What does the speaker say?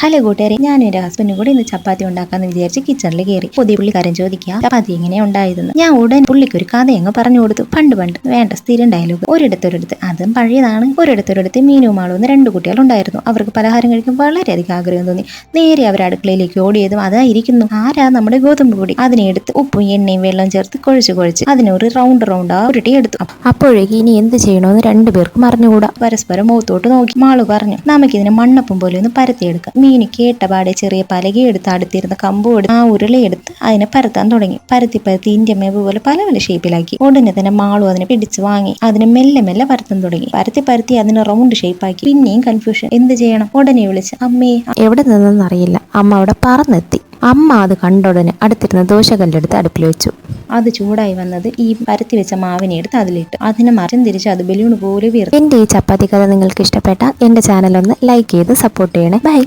Hello കൂട്ടുകാരെ ഞാനും എന്റെ ഹസ്ബൻഡും കൂടി ഇന്ന് ചപ്പാത്തി ഉണ്ടാക്കാന്ന് വിചാരിച്ച് കിച്ചണിൽ കയറി പുതിയ പുള്ളിക്കാരൻ ചോദിക്കുക ചപ്പാത്തി എങ്ങനെയാ ഉണ്ടായിരുന്നു ഞാൻ ഉടൻ പുള്ളിക്ക് ഒരു കഥ അങ്ങ് പറഞ്ഞു കൊടുത്തു. പണ്ട് പണ്ട് വേണ്ട സ്ഥിരം ഡയലോഗ് ഒരിടത്തൊരിടത്ത് അതും പഴയതാണ്. ഒരിടത്തൊരിടത്ത് മീനു രണ്ടു രണ്ട് കുട്ടികളുണ്ടായിരുന്നു അവർക്ക് പലഹാരം കഴിക്കാൻ വളരെയധികം ആഗ്രഹം തോന്നി. നേരെ അവർ അടുക്കളയിലേക്ക് ഓടിയതും അതായിരിക്കുന്നു. ആരാ നമ്മുടെ ഗോതമ്പ് പൊടി? അതിനെടുത്ത് ഉപ്പും എണ്ണയും വെള്ളം ചേർത്ത് കുഴച്ച് കുഴച്ച് അതിനൊരു റൗണ്ട് റൗണ്ട് ആ ഉരുട്ടി എടുത്തു. അപ്പോഴേക്ക് ഇനി എന്ത് ചെയ്യണമെന്ന് രണ്ടുപേർക്കും അറിഞ്ഞുകൂടാ. പരസ്പരം മുഖത്തോട്ട് നോക്കി. മാളു പറഞ്ഞു നമുക്കിതിനെ മണ്ണപ്പം പോലെ ഒന്ന് പരത്തിയെടുക്കാം മീന് കേട്ടപാടെ ചെറിയ പലകയെടുത്ത് അടുത്തിരുന്ന കമ്പും എടുത്ത് ആ ഉരുളയെടുത്ത് അതിനെ പരത്താൻ തുടങ്ങി. പരത്തി പരത്തി മേപ്പ് പോലെ പല പല ഷേപ്പിലാക്കി. ഉടനെ തന്നെ മാളു അതിനെ പിടിച്ച് വാങ്ങി. അതിനെ മെല്ലെ മെല്ലെ പരത്താൻ തുടങ്ങി. പരത്തി പരത്തി അതിനെ റൗണ്ട് ഷേപ്പാക്കി പിന്നെയും കൺഫ്യൂഷൻ എന്ത് ചെയ്യണം? ഉടനെ വിളിച്ച് അമ്മേ എവിടെ നിന്നെന്നറിയില്ല അമ്മ അവിടെ പറന്നെത്തി. അമ്മ അത് കണ്ട ഉടനെ അടുത്തിരുന്ന ദോശകല്ലെടുത്ത് അടുപ്പിൽ വെച്ചു. അത് ചൂടായി വന്നത് ഈ പരത്തി വെച്ച മാവിനെ എടുത്ത് അതിലിട്ട്. അതിനെ മറിച്ചും തിരിച്ച് അത് ബലൂൺ പോലെ വീർത്തു എന്റെ ഈ ചപ്പാത്തി കഥ നിങ്ങൾക്ക് ഇഷ്ടപ്പെട്ട എന്റെ ചാനൽ ഒന്ന് ലൈക്ക് ചെയ്ത് സപ്പോർട്ട് ചെയ്യണേ. ബൈ